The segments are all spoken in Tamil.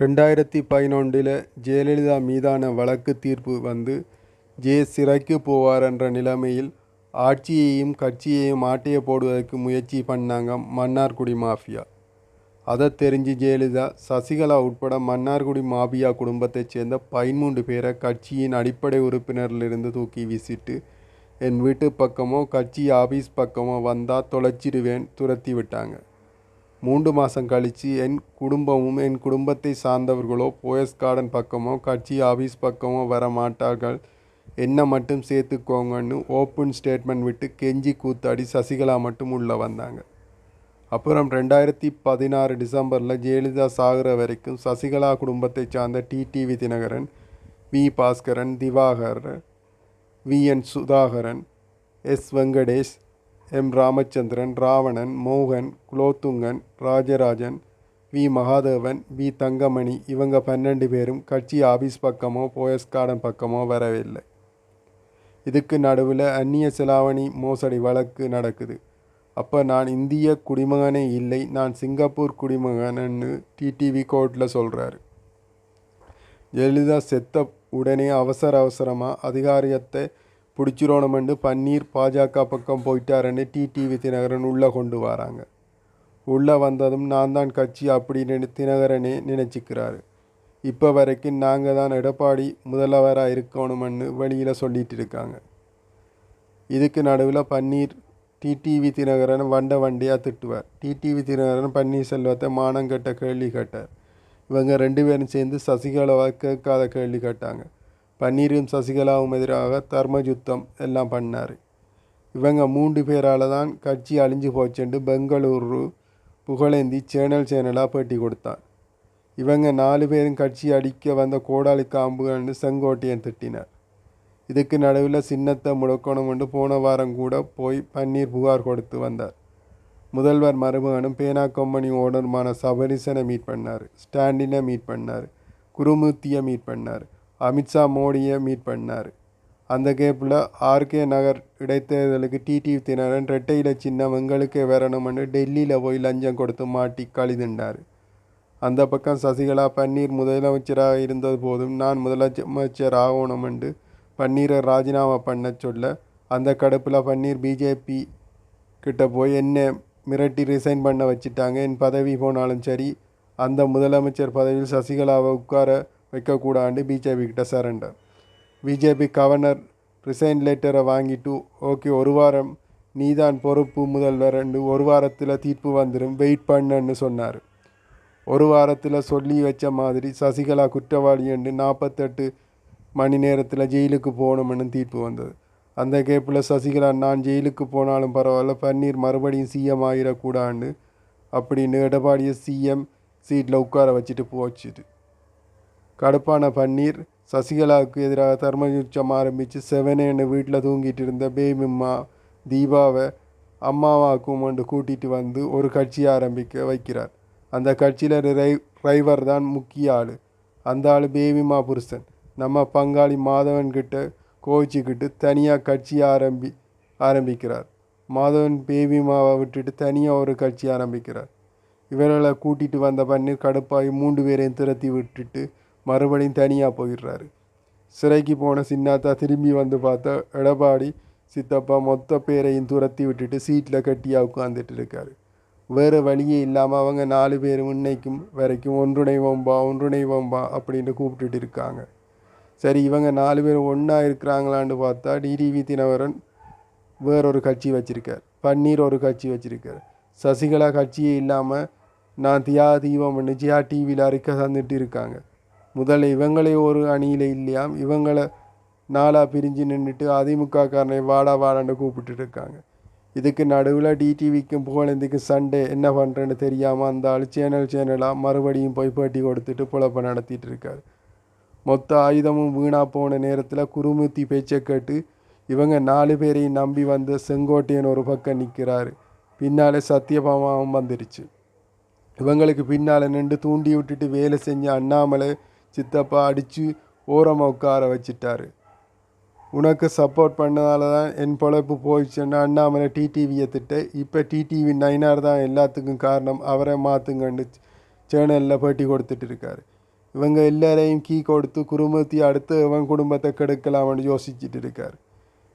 ரெண்டாயிரத்தி பதினொன்றில் ஜெயலலிதா மீதான வழக்கு தீர்ப்பு வந்து ஜெ சிறைக்கு போவார் என்ற நிலைமையில் ஆட்சியையும் கட்சியையும் ஆட்டைய போடுவதற்கு முயற்சி பண்ணாங்க மன்னார்குடி மாஃபியா. அதை தெரிஞ்சு ஜெயலலிதா சசிகலா உட்பட மன்னார்குடி மாஃபியா குடும்பத்தைச் சேர்ந்த பதிமூன்று பேரை கட்சியின் அடிப்படை உறுப்பினரிலிருந்து தூக்கி வீசிட்டு என் வீட்டு பக்கமோ கட்சி ஆபீஸ் பக்கமோ வந்தால் தொலைச்சிடுவேன் துரத்தி விட்டாங்க. மூன்று மாதம் கழித்து என் குடும்பமும் என் குடும்பத்தை சார்ந்தவர்களோ போயஸ் கார்டன் பக்கமோ கட்சி ஆஃபீஸ் பக்கமோ வர மாட்டார்கள் என்ன மட்டும் சேர்த்துக்கோங்கன்னு ஓப்பன் ஸ்டேட்மெண்ட் விட்டு கெஞ்சி கூத்தாடி சசிகலா மட்டும் உள்ளே வந்தாங்க. அப்புறம் ரெண்டாயிரத்தி பதினாறு டிசம்பரில் ஜெயலலிதா சாகிற வரைக்கும் சசிகலா குடும்பத்தை சார்ந்த TTV Dinakaran V Bhaskaran Divakar V N Sudhakaran S Venkatesh M. Ramachandran Ravanan மோகன் குலோத்துங்கன் ராஜராஜன் வி. மகாதேவன் வி. தங்கமணி இவங்க பன்னெண்டு பேரும் கட்சி ஆபீஸ் பக்கமோ போயஸ் கார்டன் பக்கமோ வரவில்லை. இதுக்கு நடுவில் அந்நிய செலாவணி மோசடி வழக்கு நடக்குது. அப்போ நான் இந்திய குடிமகனே இல்லை நான் சிங்கப்பூர் குடிமகன்னு டிடிவி கோர்ட்டில் சொல்கிறாரு ஜெயலலிதா செத்த உடனே அவசர அவசரமாக அதிகாரியத்தை பிடிச்சிரோணுமெண்டு பன்னீர் பாஜக பக்கம் போயிட்டாருன்னு டிடிவி தினகரன் உள்ளே கொண்டு வராங்க. உள்ளே வந்ததும் நான் தான் கட்சி அப்படின்னு தினகரனே நினச்சிக்கிறாரு. இப்போ வரைக்கும் நாங்கள் தான் எடப்பாடி முதல்வராக இருக்கணுமென்னு வெளியில் சொல்லிட்டு இருக்காங்க. இதுக்கு நடுவில் பன்னீர் டிடிவி தினகரன் வண்ட வண்டியாக திட்டுவார். டிடிவி தினகரன் பன்னீர்செல்வத்தை மானங்கெட்ட கேள்வி கேட்டார். இவங்க ரெண்டு பேரும் சேர்ந்து சசிகலாவை கேட்காத கேள்வி கேட்டாங்க. பன்னீரும் சசிகலாவும் எதிராக தர்ம யுத்தம் எல்லாம் பண்ணார். இவங்க மூன்று பேரால் தான் கட்சி அழிஞ்சு போச்சுண்டு பெங்களூரு புகழேந்தி சேனல் சேனலாக பேட்டி கொடுத்தான். இவங்க நாலு பேரும் கட்சி அடிக்க வந்த கோடாளி காம்புகள்னு செங்கோட்டையன் திட்டினார். இதுக்கு நடுவில் சின்னத்தை முடக்கணும்னு போன வாரம் கூட போய் பன்னீர் புகார் கொடுத்து வந்தார். முதல்வர் மருமகனும் பேனா கம்பெனி ஓனருமான சபரிசனை மீட் பண்ணார். ஸ்டாண்டினை மீட் பண்ணார். குருமூர்த்தியை மீட் பண்ணார். அமித்ஷா மோடியை மீட் பண்ணார். அந்த கேப்பில் ஆர்கே நகர் இடைத்தேர்தலுக்கு டிடிவி தினரன் ரெட்டையில சின்னம் எங்களுக்கே வரணும்னு டெல்லியில் போய் லஞ்சம் கொடுத்து மாட்டி கழிதுண்டார். அந்த பக்கம் சசிகலா பன்னீர் முதலமைச்சராக இருந்தது போதும் நான் முதலமைச்சர் ஆகணுமெண்டு பன்னீரை ராஜினாமா பண்ண சொல்ல அந்த கடுப்பில் பன்னீர் பிஜேபி கிட்ட போய் என்ன மிரட்டி ரிசைன் பண்ண வச்சுட்டாங்க. என் பதவி போனாலும் சரி அந்த முதலமைச்சர் பதவியில் சசிகலாவை உட்கார வைக்கக்கூடாண்டு பிஜேபி கிட்ட சரண்டர் பிஜேபி கவர்னர் ரிசைன் லெட்டரை வாங்கிட்டு ஓகே ஒரு வாரம் நீதான் பொறுப்பு முதல்வர் ஒரு வாரத்தில் தீர்ப்பு வந்துடும் வெயிட் பண்ணுன்னு சொன்னார். ஒரு வாரத்தில் சொல்லி வச்ச மாதிரி சசிகலா குற்றவாளி என்று நாற்பத்தெட்டு மணி நேரத்தில் ஜெயிலுக்கு போகணும்னு தீர்ப்பு வந்தது. அந்த கேப்பில் சசிகலா நான் ஜெயிலுக்கு போனாலும் பரவாயில்ல பன்னீர் மறுபடியும் சிஎம் ஆகிடக்கூடாண்டு அப்படின்னு எடப்பாடியை சிஎம் சீட்டில் உட்கார வச்சுட்டு போச்சுட்டு. கடுப்பான பன்னீர் சசிகலாவுக்கு எதிராக தர்மயுச்சம் ஆரம்பித்து செவனேன்னு வீட்டில் தூங்கிட்டு இருந்த பேபிம்மா தீபாவை அம்மாவாக்கும் கொண்டு கூட்டிகிட்டு வந்து ஒரு கட்சி ஆரம்பிக்க வைக்கிறார். அந்த கட்சியில் ரை டிரைவர் தான் முக்கிய ஆள். அந்த ஆள் பேபிமா புருஷன். நம்ம பங்காளி மாதவன் கிட்ட கோவிச்சுக்கிட்டு தனியாக கட்சி ஆரம்பி ஆரம்பிக்கிறார். மாதவன் பேபிமாவை விட்டுட்டு தனியாக ஒரு கட்சி ஆரம்பிக்கிறார். இவர்களை கூட்டிகிட்டு வந்த பன்னீர் கடுப்பாகி மூன்று பேரையும் திரத்தி விட்டுட்டு மறுபடியும் தனியாக போயிடுறாரு. சிறைக்கு போன சின்னாத்தா திரும்பி வந்து பார்த்தா எடப்பாடி சித்தப்பா மொத்த பேரையும் துரத்தி விட்டுட்டு சீட்டில் கட்டியாக உட்காந்துட்டு இருக்காரு. வேறு வழியே இல்லாமல் அவங்க நாலு பேர் இன்னைக்கும் வரைக்கும் ஒன்றுணைவோம்பா ஒன்றுணைவோம்பா அப்படின்னு கூப்பிட்டுட்டு இருக்காங்க. சரி இவங்க நாலு பேர் ஒன்றா இருக்கிறாங்களான்னு பார்த்தா டிடிவி தினவரன் வேறொரு கட்சி வச்சுருக்கார். பன்னீர் ஒரு கட்சி வச்சுருக்கார். சசிகலா கட்சியே இல்லாமல் நான் தியா தீபம் ஜியா டிவியில் அறிக்கை தந்துட்டு இருக்காங்க. முதல்ல இவங்களே ஒரு அணியில் இல்லையாம். இவங்களை நாளாக பிரிஞ்சு நின்றுட்டு அதிமுக காரனை வாடா வாடான்னு கூப்பிட்டு இருக்காங்க. இதுக்கு நடுவில் டிடிவிக்கும் புகழேந்திக்கும் சண்டே என்ன பண்ணுறேன்னு தெரியாமல் அந்த ஆள் சேனல் சேனலாக மறுபடியும் போய் பேட்டி கொடுத்துட்டு புழப்ப நடத்திட்டு இருக்காரு. மொத்த ஆயுதமும் வீணாக போன நேரத்தில் குருமூர்த்தி பேச்சை கேட்டு இவங்க நாலு பேரையும் நம்பி வந்த செங்கோட்டையன் ஒரு பக்கம் நிற்கிறாரு பின்னாலே சத்தியபாமாவும் வந்துடுச்சு இவங்களுக்கு பின்னால் நின்று தூண்டி விட்டுட்டு வேலை செஞ்ச அண்ணாமலை சித்தப்பா அடித்து ஓரமாக உட்கார வச்சிட்டாரு. உனக்கு சப்போர்ட் பண்ணதால தான் என் பொழைப்பு போயிடுச்சுன்னா அண்ணாமலை டிடிவியை திட்ட. இப்போ டிடிவி நைனார் தான் எல்லாத்துக்கும் காரணம். அவரை மாற்றுங்கண்டு சேனலில் பேட்டி கொடுத்துட்டு இருக்காரு. இவங்க எல்லாரையும் கீ கொடுத்து குடும்பத்தை அடுத்து இவன் குடும்பத்தை கெடுக்கலாம்னு யோசிச்சுட்டு இருக்கார்.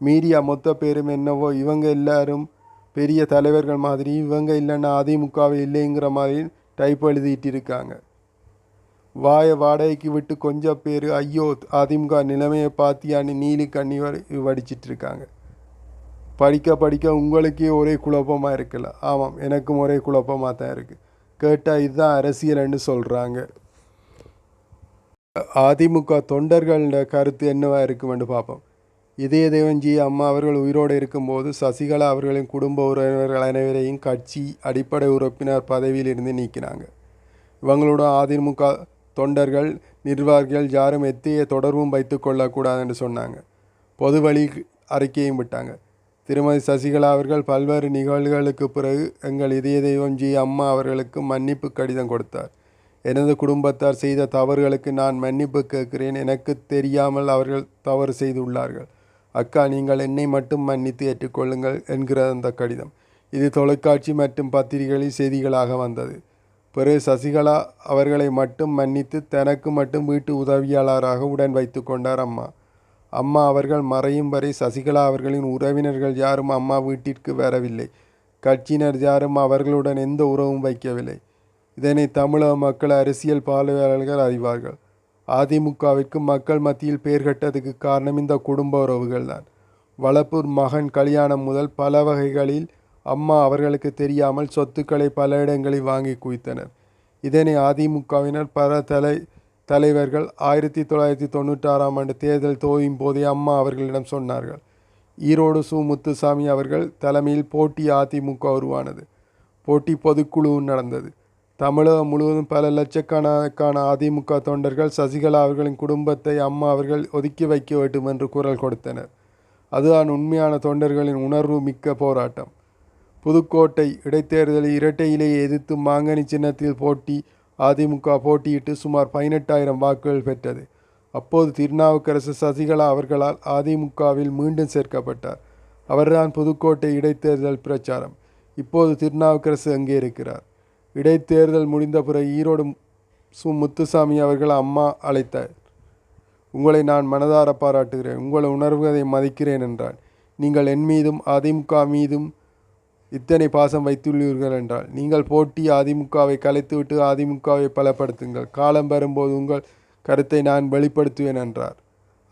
மீடியா மொத்த பேரும் என்னவோ இவங்க எல்லாரும் பெரிய தலைவர்கள் மாதிரி இவங்க இல்லைன்னா அதிமுகவே இல்லைங்கிற மாதிரி டைப் எழுதிட்டு இருக்காங்க. வாயை வாடகைக்கு விட்டு கொஞ்சம் பேர் ஐயோ அதிமுக நிலைமையை பார்த்தியான்னு நீலி கண்ணி வடி- வடிச்சிட்டு இருக்காங்க படிக்க படிக்க உங்களுக்கே ஒரே குழப்பமாக இருக்குல்ல. ஆமாம் எனக்கும் ஒரே குழப்பமாக தான் இருக்குது கேட்டால் இதுதான் அரசியல்னு சொல்கிறாங்க அதிமுக தொண்டர்களோட கருத்து என்னவாக இருக்குமென்று பார்ப்போம். இதய தேவன்ஜி அம்மா அவர்கள் உயிரோடு இருக்கும்போது சசிகலா அவர்களின் குடும்ப உறவினர்கள் அனைவரையும் கட்சி அடிப்படை உறுப்பினர் பதவியிலிருந்து நீக்கினாங்க. இவங்களோட அதிமுக தொண்டர்கள் நிர்வாகிகள் யாரும் எத்தைய தொடர்பும் வைத்து கொள்ளக்கூடாதுன்னு சொன்னாங்க. பொது வழி அறிக்கையும் விட்டாங்க. திருமதி சசிகலா அவர்கள் பல்வேறு நிகழ்வுகளுக்கு பிறகு எங்கள் இதய தெய்வம் ஜி. அம்மா அவர்களுக்கு மன்னிப்பு கடிதம் கொடுத்தார். எனது குடும்பத்தார் செய்த தவறுகளுக்கு நான் மன்னிப்பு கேட்கிறேன். எனக்கு தெரியாமல் அவர்கள் தவறு செய்துள்ளார்கள். அக்கா நீங்கள் என்னை மட்டும் மன்னித்து ஏற்றுக்கொள்ளுங்கள் என்கிற அந்த கடிதம். இது தொலைக்காட்சி மற்றும் பத்திரிகைகளில் செய்திகளாக வந்தது. பிறகு சசிகலா அவர்களை மட்டும் மன்னித்து தனக்கு மட்டும் வீட்டு உதவியாளராக உடன் வைத்து கொண்டார் அம்மா. அம்மா அவர்கள் மறையும் வரை சசிகலா அவர்களின் உறவினர்கள் யாரும் அம்மா வீட்டிற்கு வரவில்லை. கட்சியினர் யாரும் அவர்களுடன் எந்த உறவும் வைக்கவில்லை. இதனை தமிழக மக்கள் அரசியல் பார்வையாளர்கள் அறிவார்கள். அதிமுகவிற்கு மக்கள் மத்தியில் பெயர் கட்டதுக்கு காரணம் இந்த குடும்ப உறவுகள் தான் வளப்பூர் மகன் கல்யாணம் முதல் பல வகைகளில் அம்மா அவர்களுக்கு தெரியாமல் சொத்துக்களை பல இடங்களில் வாங்கி குவித்தனர். இதனை அதிமுகவினர் பல தலை தலைவர்கள் ஆயிரத்தி தொள்ளாயிரத்தி தொண்ணூற்றாறாம் ஆண்டு தேர்தல் தோயும் போதே அம்மா அவர்களிடம் சொன்னார்கள். ஈரோடு சு. முத்துசாமி அவர்கள் தலைமையில் போட்டி அதிமுக உருவானது. போட்டி பொதுக்குழுவும் நடந்தது. தமிழகம் முழுவதும் பல லட்சக்கணக்கான அதிமுக தொண்டர்கள் சசிகலா அவர்களின் குடும்பத்தை அம்மா அவர்கள் ஒதுக்கி வைக்க வேண்டும் என்று குரல் கொடுத்தனர். அதுதான் உண்மையான தொண்டர்களின் உணர்வு மிக்க போராட்டம். புதுக்கோட்டை இடைத்தேர்தலை இரட்டையிலேயே எதிர்த்து மாங்கனி சின்னத்தில் போட்டி அதிமுக போட்டியிட்டு சுமார் பதினெட்டாயிரம் வாக்குகள் பெற்றது. அப்போது திருநாவுக்கரசு சசிகலா அவர்களால் அதிமுகவில் மீண்டும் சேர்க்கப்பட்டார். அவர்தான் புதுக்கோட்டை இடைத்தேர்தல் பிரச்சாரம். இப்போது திருநாவுக்கரசு அங்கே இருக்கிறார். இடைத்தேர்தல் முடிந்த பிறகு ஈரோடு சு. முத்துசாமி அவர்கள் அம்மா அழைத்தார். உங்களை நான் மனதார பாராட்டுகிறேன். உங்கள் உணர்வுகளை மதிக்கிறேன் என்றான். நீங்கள் என் மீதும் அதிமுக மீதும் இத்தனை பாசம் வைத்துள்ளீர்கள் என்றால் நீங்கள் போட்டி அதிமுகவை கலைத்துவிட்டு அதிமுகவை பலப்படுத்துங்கள். காலம் வரும்போது உங்கள் கருத்தை நான் வெளிப்படுத்துவேன் என்றார்.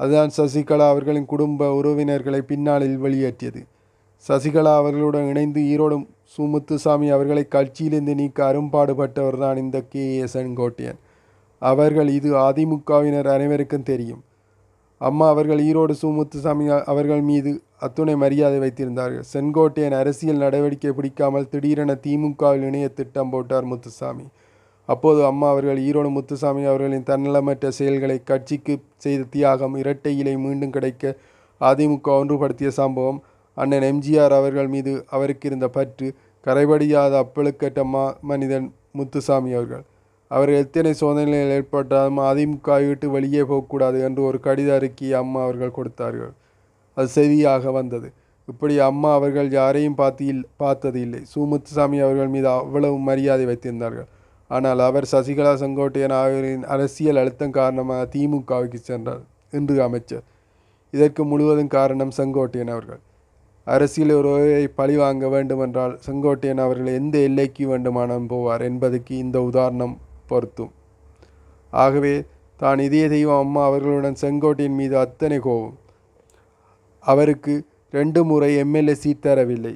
அதுதான் சசிகலா அவர்களின் குடும்ப உறவினர்களை பின்னாளில் வெளியேற்றியது. சசிகலா அவர்களுடன் இணைந்து ஈரோடு சுமுத்துசாமி அவர்களை கட்சியிலிருந்து நீக்க அரும்பாடுபட்டவர் தான் இந்த கே ஏ செங்கோட்டையன் அவர்கள் இது அதிமுகவினர் அனைவருக்கும் தெரியும். அம்மா அவர்கள் ஈரோடு சுமுத்துசாமி அவர்கள் மீது அத்துணை மரியாதை வைத்திருந்தார்கள். செங்கோட்டையன் அரசியல் நடவடிக்கை பிடிக்காமல் திடீரென திமுகவில் இணைய திட்டம் போட்டார் முத்துசாமி. அப்போது அம்மா அவர்கள் ஈரோடு முத்துசாமி அவர்களின் தன்னலமற்ற செயல்களை கட்சிக்கு செய்த தியாகம் இரட்டை இலை மீண்டும் கிடைக்க அதிமுக ஒன்றுபடுத்திய சம்பவம் அண்ணன் எம்ஜிஆர் அவர்கள் மீது அவருக்கு இருந்த பற்று கரைபடியாத அப்பழுக்கட்ட மா மனிதன் முத்துசாமி அவர்கள். அவர் எத்தனை சோதனைகள் ஏற்பட்டாலும் அதிமுக விட்டு வெளியே போகக்கூடாது என்று ஒரு கடித அறிக்கையை அம்மா அவர்கள் கொடுத்தார்கள். அது செய்தியாக வந்தது. இப்படி அம்மா அவர்கள் யாரையும் பார்த்து இல் பார்த்தது இல்லை. சுமுத்துசாமி அவர்கள் மீது அவ்வளவு மரியாதை வைத்திருந்தார்கள். ஆனால் அவர் சசிகலா செங்கோட்டையன் ஆகியோரின் அரசியல் அழுத்தம் காரணமாக திமுகவுக்கு சென்றார் இன்று அமைச்சர். இதற்கு முழுவதும் காரணம் செங்கோட்டையன் அவர்கள். அரசியல் ஒருவரை பழி வாங்க வேண்டுமென்றால் செங்கோட்டையன் அவர்கள் எந்த எல்லைக்கு வேண்டுமானாலும் போவார் என்பதற்கு இந்த உதாரணம் பொருத்தும் ஆகவே தான் இதய தெய்வம் அம்மா அவர்களுடன் செங்கோட்டையின் மீது அத்தனை கோபம். அவருக்கு ரெண்டு முறை எம்எல்ஏ சீட் தரவில்லை.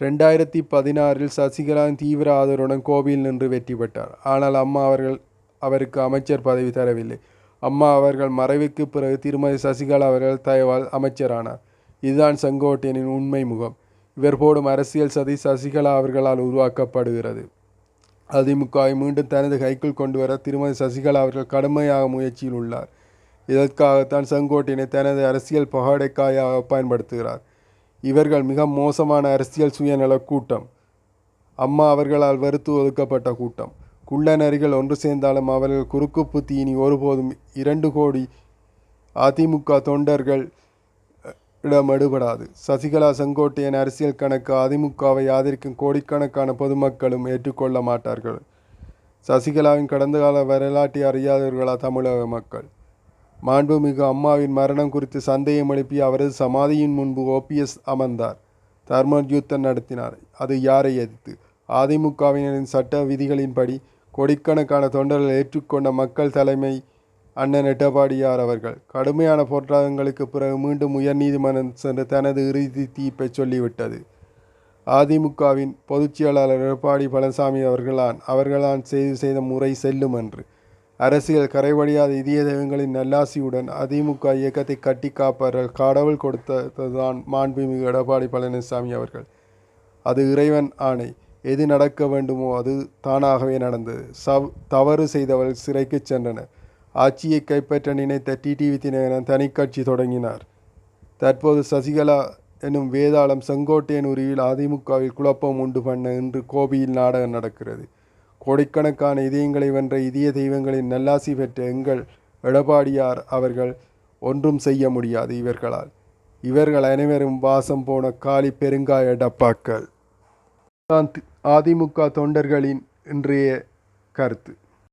ரெண்டாயிரத்தி பதினாறில் சசிகலாவின் தீவிர ஆதரவுடன் கோவையில் நின்று வெற்றி பெற்றார். ஆனால் அம்மா அவர்கள் அவருக்கு அமைச்சர் பதவி தரவில்லை. அம்மா அவர்கள் மறைவுக்கு பிறகு திருமதி சசிகலா அவர்கள் தயவால் அமைச்சரானார். இதுதான் செங்கோட்டையனின் உண்மை முகம். இவர் போடும் அரசியல் சதி சசிகலா அவர்களால் உருவாக்கப்படுகிறது. அதிமுகவை மீண்டும் தனது கைக்குள் கொண்டு வர திருமதி சசிகலா அவர்கள் கடுமையாக முயற்சியில் உள்ளார். இதற்காகத்தான் செங்கோட்டினை தனது அரசியல் பகாடைக்காயாக பயன்படுத்துகிறார். இவர்கள் மிக மோசமான அரசியல் சுயநல கூட்டம். அம்மா அவர்களால் வெறுத்து ஒதுக்கப்பட்ட கூட்டம். குள்ளநரிகள் ஒன்று சேர்ந்தாலும் அவர்கள் குறுக்கு புத்தி இனி ஒருபோதும் இரண்டு கோடி அதிமுக தொண்டர்கள் இடம் எடுபடாது சசிகலா செங்கோட்டையன் அரசியல் கணக்கு அதிமுகவை ஆதரிக்கும் கோடிக்கணக்கான பொதுமக்களும் ஏற்றுக்கொள்ள மாட்டார்கள். சசிகலாவின் கடந்த கால வரலாற்றை அறியாதவர்களா தமிழக மக்கள்? மாண்புமிகு அம்மாவின் மரணம் குறித்து சந்தேகம் எழுப்பி அவரது சமாதியின் முன்பு ஓபிஎஸ் அமர்ந்தார். தர்ம யுத்தம் நடத்தினார். அது யாரை எதிர்த்து? அதிமுகவினரின் சட்ட விதிகளின்படி கோடிக்கணக்கான தொண்டர்கள் ஏற்றுக்கொண்ட மக்கள் தலைமை அண்ணன் எட்டப்பாடியார் அவர்கள். கடுமையான போராட்டங்களுக்கு பிறகு மீண்டும் உயர்நீதிமன்றம் சென்று தனது இறுதி தீர்ப்பை சொல்லிவிட்டது. அதிமுகவின் பொதுச் செயலாளர் எடப்பாடி பழனிசாமி அவர்களான் அவர்களான் செய்து செய்த முறை செல்லும் என்று. அரசியல் கரைவடியாத இதய தெய்வங்களின் நல்லாசியுடன் அதிமுக இயக்கத்தை கட்டி காப்பார்கள் கடவுள் கொடுத்ததுதான் மாண்புமிகு எடப்பாடி பழனிசாமி அவர்கள். அது இறைவன் ஆணை. எது நடக்க வேண்டுமோ அது தானாகவே நடந்தது. சவ் தவறு செய்தவர்கள் சிறைக்கு சென்றனர். ஆட்சியை கைப்பற்ற நினைத்த டிடிவி தினகரன் தனிக்கட்சி தொடங்கினார். தற்போது சசிகலா எனும் வேதாளம் செங்கோட்டையன் உரிவில் அதிமுகவில் குழப்பம் உண்டு பண்ண இன்று கோபியில் நாடகம் நடக்கிறது. கோடிக்கணக்கான இதயங்களை வென்ற இதய தெய்வங்களின் நல்லாசி பெற்ற எங்கள் எடப்பாடியார் அவர்கள் ஒன்றும் செய்ய முடியாது இவர்களால். இவர்கள் அனைவரும் வாசம் போன காலி பெருங்காய டப்பாக்கள். தான் அதிமுக தொண்டர்களின் இன்றைய கருத்து.